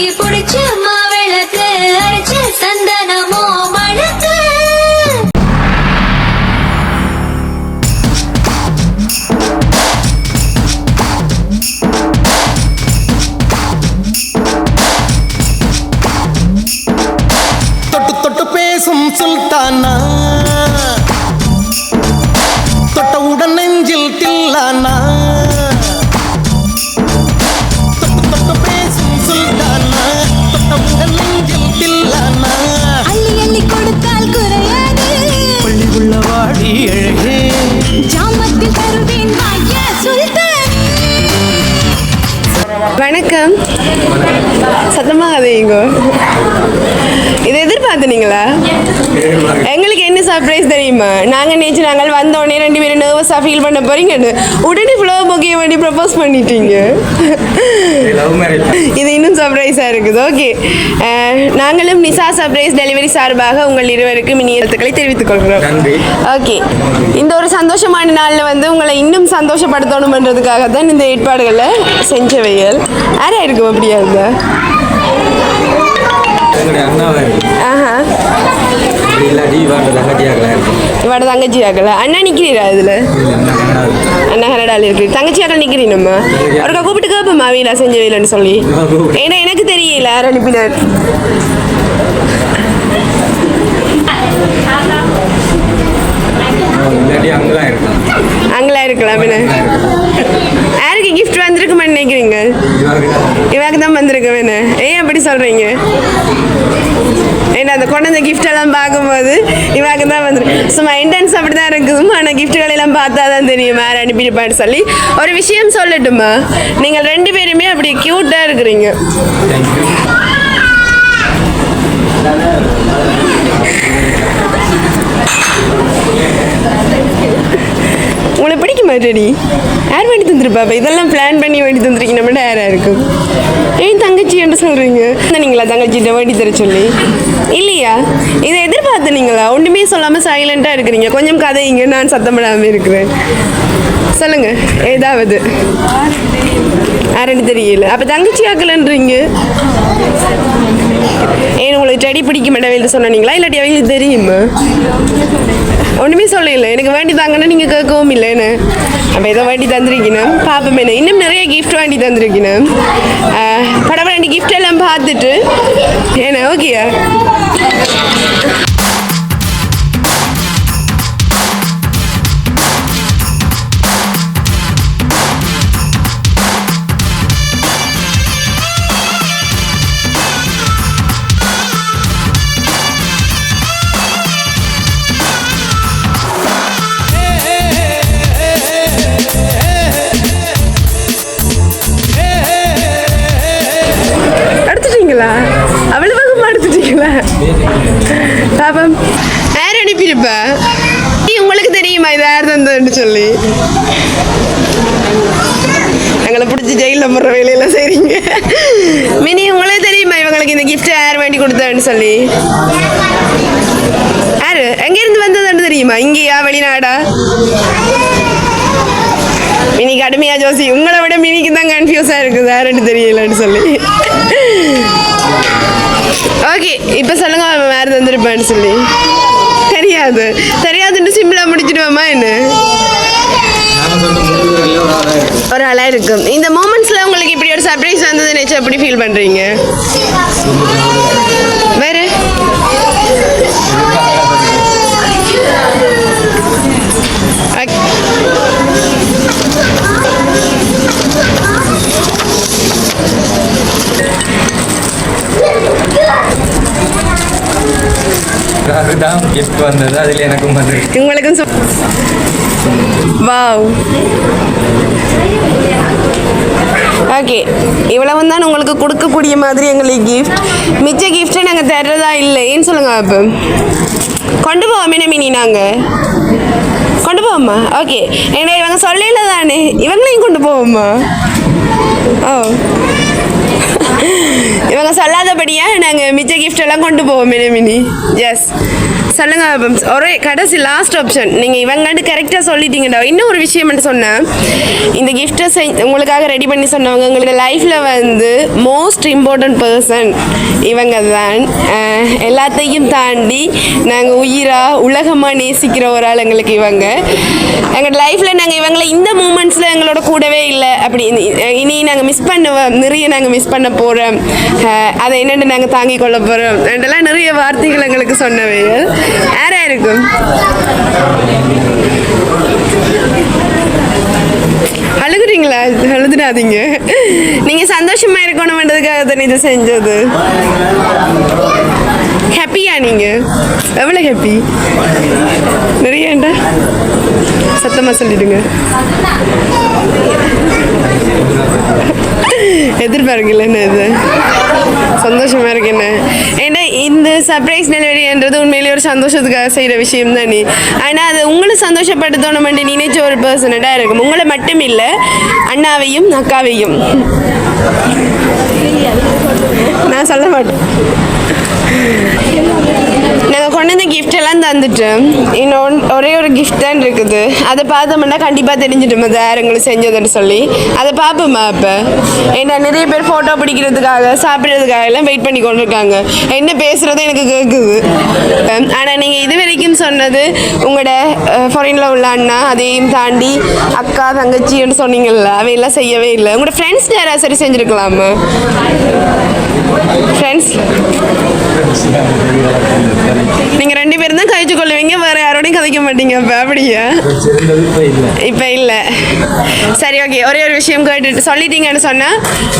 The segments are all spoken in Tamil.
you. சத்தமாக அதீங்க இதை எதிர்பார்த்தனீங்களா எங்களுக்கு என்ன சர்ப்ரைஸ் தெரியுமா? நாங்கள் நேற்று நாங்கள் வந்த உடனே ரெண்டு பேரும் நர்வஸாக ஃபீல் பண்ண போறீங்கன்னு உடனே ஃப்ளோ பொக்கைய வேண்டி ப்ரப்போஸ் பண்ணிட்டீங்க. இது இன்னும் சர்ப்ரைஸாக இருக்குது. ஓகே நாங்களும் நிசா சர்ப்ரைஸ் டெலிவரி சார்பாக உங்கள் இருவருக்கு மினி எழுத்துக்களை தெரிவித்துக் கொள்கிறோம். ஓகே இந்த ஒரு சந்தோஷமான நாளில் வந்து உங்களை இன்னும் சந்தோஷப்படுத்தணுமன்றதுக்காக தான் இந்த ஏற்பாடுகளை செஞ்சவையல் யாரா இருக்கும் அப்படியா இருந்தா? இவட தங்கச்சி ஆக்கல அண்ணா நிற்கிறீரா இதில்? அண்ணா கனடாவில் இருக்கு. தங்கச்சி ஆக்கல் நிற்கிறீ நம்ம அவருக்கா கூப்பிட்டு கேட்போம்மா வீலா செஞ்ச வீலன்னு சொல்லி. ஏன்னா எனக்கு தெரியல யார் அனுப்பினார். இல்லாட்டி அங்கே தான் இருக்கும் அங்கெல்லாம் இருக்கலாம் யாருக்கு கிஃப்ட் வந்திருக்குமான்னு நினைக்கிறீங்க இவாக்கு தான் வந்திருக்கு வேணு. ஏன் அப்படி சொல்றீங்க? ஏன்னா அந்த குழந்தை கிஃப்ட் எல்லாம் பார்க்கும்போது இவாக்கு தான் வந்துருக்கு சும்மா இன்டென்ஸ் அப்படி தான் இருக்குது ஆனால் கிஃப்ட்டுகள் எல்லாம் பார்த்தா தான் தெரியும். யார் அனுப்பியிருப்பான்னு சொல்லி. ஒரு விஷயம் சொல்லட்டுமா? நீங்கள் ரெண்டு பேருமே அப்படி க்யூட்டாக இருக்கிறீங்க. உங்களுக்கு பிடிக்க யார் வேண்டி தந்துருப்பாப்ப இதெல்லாம் பிளான் பண்ணி வேண்டி தந்துருக்கீங்க. நம்ம யாராக இருக்கும் ஏன் தங்கச்சி என்று சொல்கிறீங்க நீங்களா தங்கச்சிட்ட வேண்டி தர சொல்லி? இல்லையா? இதை எதிர்பார்த்து நீங்களா ஒன்றுமே சொல்லாமல் சைலண்ட்டாக இருக்கிறீங்க. கொஞ்சம் கதைங்க. நான் சத்தமிடாமல் இருக்கிறேன். சொல்லுங்கள் ஏதாவது. யாருன்னு தெரியல. அப்போ தங்கச்சி ஆக்கலன்றீங்க? ஏன் உங்களுக்கு செடி பிடிக்க மாட்டேன் சொன்னீங்களா? இல்லாட்டி அவங்களுக்கு தெரியுமா? ஒன்றுமே சொல்லல. எனக்கு வேண்டி தாங்கன்னா நீங்கள் கேட்கவும் இல்லைன்னு அப்போ ஏதோ வேண்டி தந்திருக்கணும் பார்ப்போம் என்ன. இன்னும் நிறைய கிஃப்ட் வேண்டி தந்திருக்கணும் படம் வேண்டி கிஃப்ட் எல்லாம் பார்த்துட்டு. ஏன்னா ஓகேயா அப்படின்னு சொல்லி. எங்களை பிடிச்சி ஜெயிலில் போடுற வேலையெல்லாம் செய்கிறீங்க மினி உங்களே தெரியுமா இவங்களுக்கு இந்த கிஃப்ட் யார் வேண்டி கொடுத்தான்னு சொல்லி? யாரு? எங்கேருந்து வந்ததுன்னு தெரியுமா? இங்கேயா? வெளிநாடா? மினி கடுமையா ஜோசி. உங்களை விட மினிக்கு தான் கன்ஃபியூஸாக இருக்குது. யாருன்னு தெரியலன்னு சொல்லி. ஓகே இப்போ சொல்லுங்க அவன் வேறு தந்துருப்பான்னு சொல்லி. தெரியாது. தெரியாதுன்னு சிம்பிளாக முடிச்சிடுவோமா என்ன? ஒரு ஆளாக இருக்கும் ஆளா இருக்கும் இந்த மூமெண்ட்ஸ்ல உங்களுக்கு இப்படி ஒரு சர்ப்ரைஸ் வந்தது நினைச்சு எப்படி ஃபீல் பண்றீங்க? வேற? Okay. தான் கிஃப்ட் வந்தது. அதில் எனக்கும் வந்து உங்களுக்கும் சொ- வாவ் ஓகே இவ்வளவு தான் உங்களுக்கு கொடுக்கக்கூடிய மாதிரி எங்களுக்கு கிஃப்ட் மிச்ச கிஃப்ட்டை நாங்கள் தர்றதா இல்லை. ஏன்னு சொல்லுங்க அப்போ? கொண்டு போவோம் மினி நாங்கள் கொண்டு போவோம்மா ஓகே ஏன்னா இவங்க சொல்லல தானே இவங்களையும் கொண்டு போவோம்மா ஓ oh. இவங்க சொல்லாதபடியா நாங்கள் மிச்ச கிஃப்ட் எல்லாம் கொண்டு போவோம் மினி மினி எஸ் சொல்லுங்க ஒரே கடைசி லாஸ்ட் ஆப்ஷன் நீங்கள் இவங்கன்னு கரெக்டாக சொல்லிட்டீங்கடா. இன்னும் ஒரு விஷயம் மட்டும் சொன்னேன். இந்த கிஃப்ட்டை செய் உங்களுக்காக ரெடி பண்ணி சொன்னவங்க எங்களுக்கு லைஃப்பில் வந்து மோஸ்ட் இம்பார்ட்டன்ட் பர்சன் இவங்க தான். எல்லாத்தையும் தாண்டி நாங்கள் உயிராக உலகமாக நேசிக்கிற ஒரு ஆள் எங்களுக்கு இவங்க. எங்கள் லைஃப்பில் நாங்கள் இவங்களை இந்த மூமெண்ட்ஸில் எங்களோட கூடவே இல்லை. அப்படி இனி- இனி நாங்கள் மிஸ் பண்ணுவோம் நிறைய நாங்கள் மிஸ் பண்ண போகிறோம் அதை என்னென்னு நாங்கள் தாங்கி கொள்ள போகிறோம் என்றெல்லாம் நிறைய வார்த்தைகள் எங்களுக்கு சொன்னவை யாராக இருக்கும் அழுகுறீங்களா? அழுதுடாதீங்க. நீங்கள் சந்தோஷமாக இருக்கணும்ன்றதுக்காக தானே இதை செஞ்சது. ஹாப்பியா நீங்கள் எவ்வளோ ஹாப்பி நிறையண்டா சத்தமாக சொல்லிடுங்க. எதிர்பார்க்கல என்ன இது. சந்தோஷமா இருக்கு என்ன? ஏன்னா இந்த சர்ப்ரைஸ் டெலிவரின்றது உண்மையிலேயே ஒரு சந்தோஷத்துக்காக செய்கிற விஷயம் தான். நீ ஆனால் அது உங்களை சந்தோஷப்படுத்தணும் மட்டும் நினைச்ச ஒரு பர்சனடாக இருக்கும். உங்களை மட்டும் இல்லை அண்ணாவையும் அக்காவையும். நான் சொல்ல மாட்டேன். கொண்டு கிஃப்ட் எல்லாம் தந்துட்டு. இன்னொன்று ஒரே ஒரு கிஃப்ட் தான் இருக்குது. அதை பார்த்தோம்னா கண்டிப்பாக தெரிஞ்சிடும். அது யார் எங்களுக்கு செஞ்சதுன்னு சொல்லி. அதை பார்ப்போம்மா இப்போ ஏன்னா நிறைய பேர் ஃபோட்டோ பிடிக்கிறதுக்காக சாப்பிட்றதுக்காக எல்லாம் வெயிட் பண்ணி கொண்டு இருக்காங்க என்ன பேசுகிறது எனக்கு கேட்குது ஆனால் நீங்கள் இது வரைக்கும் சொன்னது உங்களோட ஃபாரினில் உள்ள அண்ணா அதையும் தாண்டி அக்கா தங்கச்சின்னு சொன்னீங்கல்ல அவையெல்லாம் செய்யவே இல்லை. உங்களோட ஃப்ரெண்ட்ஸ் யாராவது சரி செஞ்சுருக்கலாமா? ஃப்ரெண்ட்ஸ் நீங்க ரெண்டு பேரும் தான் கழிச்சு கொள்ளுவீங்க வேற யாரோடையும் கதைக்க மாட்டீங்க. அப்ப அப்படியா இப்ப இல்ல. சரி ஓகே ஒரே ஒரு விஷயம் கேட்டுட்டு சொல்லிட்டீங்கன்னு சொன்னா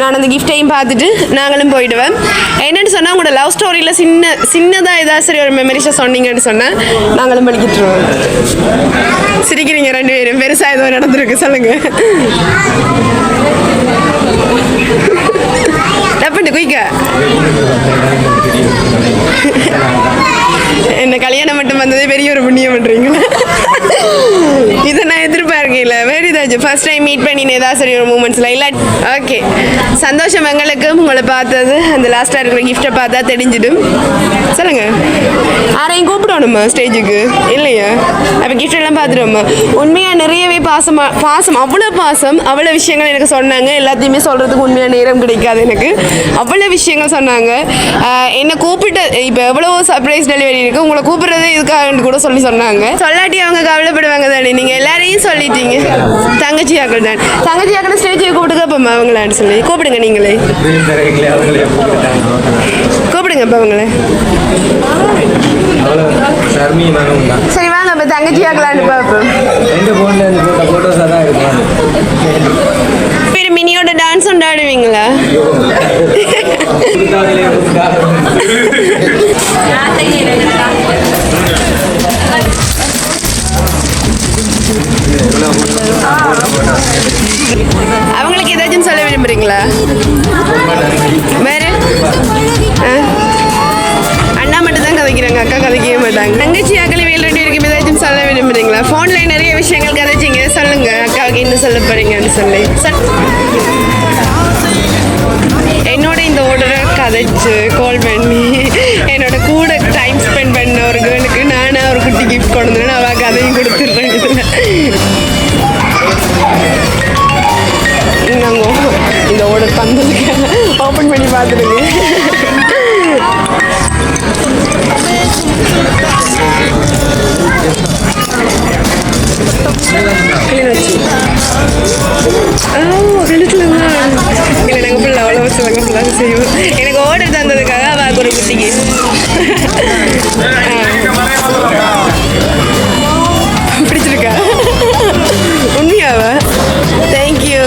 நான் அந்த கிஃப்டையும் பார்த்துட்டு நாங்களும் போயிடுவேன். என்னன்னு சொன்னா உங்களோட லவ் ஸ்டோரியில சின்ன சின்னதா ஏதாவது சரி ஒரு மெமரிஸை சொன்னீங்கன்னு சொன்னா நாங்களும் படிக்கிட்டுருவோம் சிரிக்கிறீங்க ரெண்டு பேரும். பெருசா ஏதோ நடந்திருக்கு சொல்லுங்க. டப்புட்டு குயிக்க. என்ன கல்யாணம் மட்டும் வந்ததே பெரிய ஒரு புண்ணியம் பண்றீங்களா வேறு ஃபர்ஸ்ட் டைம் மீட் பண்ணி ஏதாவது சரி ஒரு மூமெண்ட்ஸில் இல்லை ஓகே சந்தோஷம் எங்களுக்கு உங்களை பார்த்தது அந்த லாஸ்ட்டாக இருக்கிற கிஃப்ட்டை பார்த்தா தெரிஞ்சிடும். சொல்லுங்க. யாரையும் கூப்பிடணுமா ஸ்டேஜுக்கு இல்லையா? அப்போ கிஃப்ட் எல்லாம் பார்த்துட்டோமா உண்மையாக நிறையவே பாசமா பாசம் அவ்வளோ பாசம் அவ்வளோ விஷயங்கள் எனக்கு சொன்னாங்க. எல்லாத்தையுமே சொல்கிறதுக்கு உண்மையாக நேரம் கிடைக்காது எனக்கு. அவ்வளோ விஷயங்கள் சொன்னாங்க. என்னை கூப்பிட்டு இப்போ எவ்வளோ சர்ப்ரைஸ் டெலிவரி இருக்குது உங்களை கூப்பிடுறதே இதுக்காக கூட சொல்லி சொன்னாங்க. சொல்லாட்டி அவங்க கவலைப்படுவாங்க தானே. நீங்கள் எல்லாரையும் சொல்லிட்டீங்க. தங்கச்சியாக்கள் தான். தங்கச்சி ஆக்கள் ஸ்டேஜை கூப்பிட்டு கேட்போம்மா அவங்களான்னு சொல்லி. கூப்பிடுங்க நீங்களே. கூப்பிடுங்க இப்போ அவங்களே. சரி வாங்க இப்போ தங்கச்சி ஆக்கலான்னு பார்ப்போம் பேர் மினியோட டான்ஸ் கொண்டாடுவீங்களா கதைக்கவே தங்கச்சி அக்கலை வேல் ரெண்டு ஏதாச்சும் சொல்ல விரும்புறீங்களா? ஃபோன்ல நிறைய விஷயங்கள் கதைச்சிங்க சொல்லுங்க அக்காவுக்கு என்ன சொல்ல போறீங்கன்னு சொல்லி. என்னோட இந்த ஆர்டரை கதைச்சு கால் பண்ணி என்னோட கூட டைம் ஸ்பெண்ட் பண்ண ஒரு கேர்ளுக்கு நானே ஒரு குட்டி கிஃப்ட் கொண்டு வந்தேன் அவள் கதையும் கொடுத்துட்றேன். தந்ததுக்காக அவள் ஒரு குட்டிக்கு பிடிச்சிருக்கா உண்மையாவா தேங்க்யூ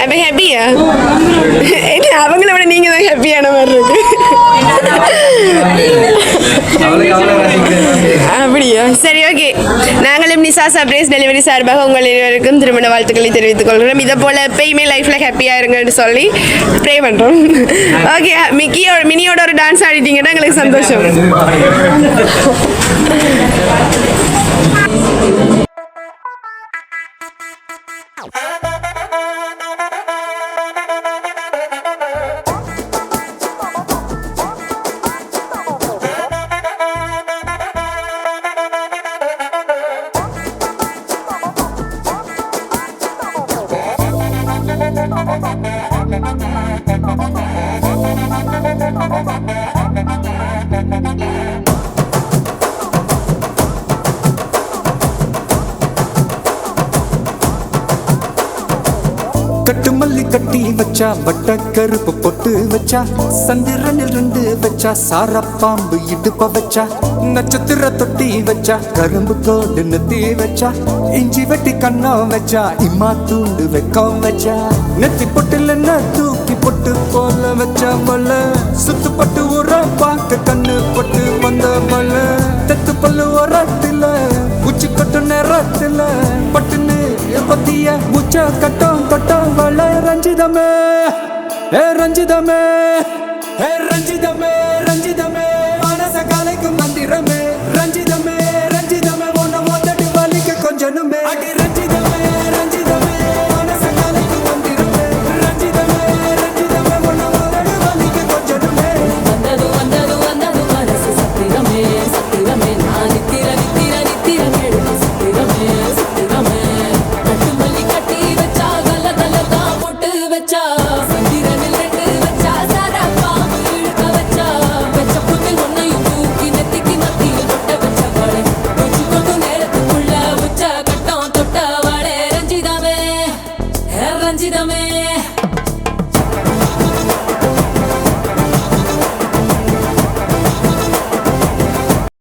அப்போ ஹாப்பியா என்ன அவங்கள விட நீங்கள் தான் ஹாப்பியான மாதிரி இருக்கு அவளுக்கு அவ்வளோ ரசிக்கிறேன் அப்படியா சரி ஓகே. நாங்களும் நிசா சர்ப்ரைஸ் டெலிவரி சார்பாக உங்கள் இருவருக்கும் திருமண வாழ்த்துக்களை தெரிவித்துக் கொள்கிறோம். இதை போல் எப்பயுமே லைஃப்பில் ஹாப்பியாக இருங்கன்னு சொல்லி ப்ரே பண்ணுறோம் ஓகே மிக்கியோட மினியோட ஒரு டான்ஸ் ஆடிட்டீங்கன்னா எங்களுக்கு சந்தோஷம். மல்லி கட்டி வச்சா வட்ட கருப்பு பொட்டு வச்சா சந்திரனில் ரெண்டு வச்சா சார பாம்பு இடுப்ப வச்சா நட்சத்திர தொட்டி வச்சா கரும்பு தோடு நெத்தி வச்சா இஞ்சி வெட்டி கண்ணம் வச்சா இம்மா தூண்டு வெக்கம் வச்சா நெத்தி பொட்டுல என்ன தூக்கி பொட்டு போல வச்சா வல சுத்து பட்டு உர பார்க்க கண்ணு பொட்டு வந்த வல தெத்து பல்லு உரத்துல உச்சி கொட்டு நேரத்துல பட்டு பத்திய உச்ச கட்டம் கட்டம் வள ரஞ்சிதமே. ஏ ரஞ்சிதமே ஏ ரஞ்சிதமே. door.